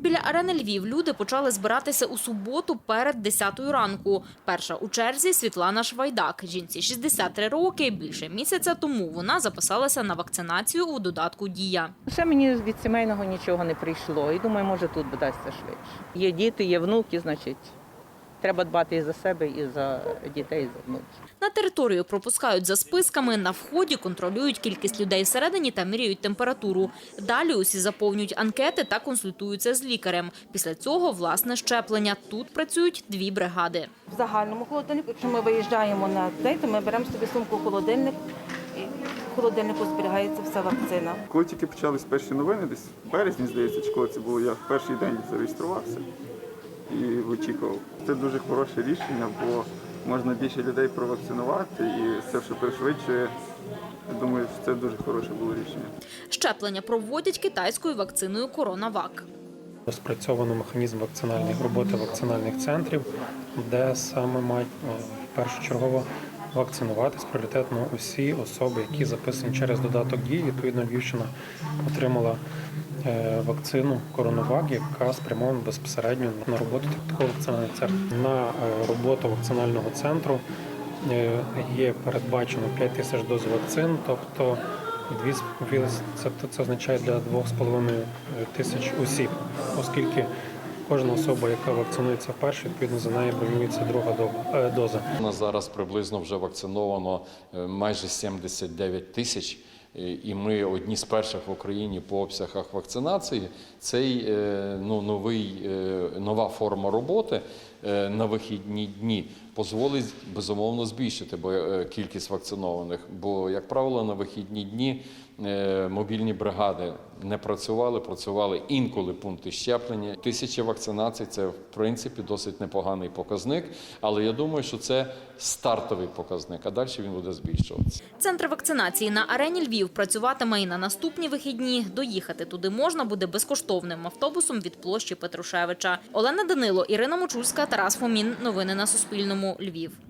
Біля арени Львів люди почали збиратися у суботу перед 10 ранку. Перша у черзі Світлана Швайдак. Жінці 63 роки. Більше місяця тому вона записалася на вакцинацію у додатку «Дія». Ще мені від сімейного нічого не прийшло. І думаю, може тут вдасться швидше. Є діти, є внуки, значить, треба дбати і за себе, і за дітей, і за внуків. Територію пропускають за списками, на вході контролюють кількість людей всередині та міряють температуру. Далі усі заповнюють анкети та консультуються з лікарем. Після цього власне щеплення. Тут працюють дві бригади. в загальному холодильнику. Якщо ми виїжджаємо на цей, то ми беремо собі сумку холодильник холодильнику зберігається вся вакцина. Коли тільки почались перші новини, десь в березні, здається, чи коли це було, я в перший день зареєструвався і очікував. Це дуже хороше рішення, бо можна більше людей провакцинувати і це все пришвидшує. Я думаю, що це дуже хороше було рішення. Щеплення проводять китайською вакциною «Коронавак». Розпрацьовано механізм вакцинальної роботи вакцинальних центрів, де саме мають е, першочергово вакцинуватись пріоритетно усі особи, які записані через додаток дії. Відповідно, Львівщина отримала е, вакцину Коронавак, яка спрямована безпосередньо на роботу такого вакцинального центру. На е, роботу вакцинального центру е, є передбачено 5 тисяч доз вакцин, тобто дві це, це означає для 2,5 тисяч осіб, оскільки кожна особа, яка вакцинується вперше, відповідно за нею бронюється друга е, доза. У нас зараз приблизно вже вакциновано е, майже 79 тисяч. е, І ми одні з перших в Україні по обсягах вакцинації. Цей ну, новий, нова форма роботи на вихідні дні дозволить безумовно збільшити кількість вакцинованих. Бо, як правило, на вихідні дні мобільні бригади не працювали, працювали інколи пункти щеплення. Тисячі вакцинацій це в принципі досить непоганий показник, але я думаю, що це стартовий показник, а далі він буде збільшуватися. Центр вакцинації на арені Львів працюватиме і на наступні вихідні. Доїхати туди можна буде безкоштовним автобусом від площі Петрушевича. Олена Данило, Ірина Мочульська, Тарас Фомін. Новини на Суспільному. Львів.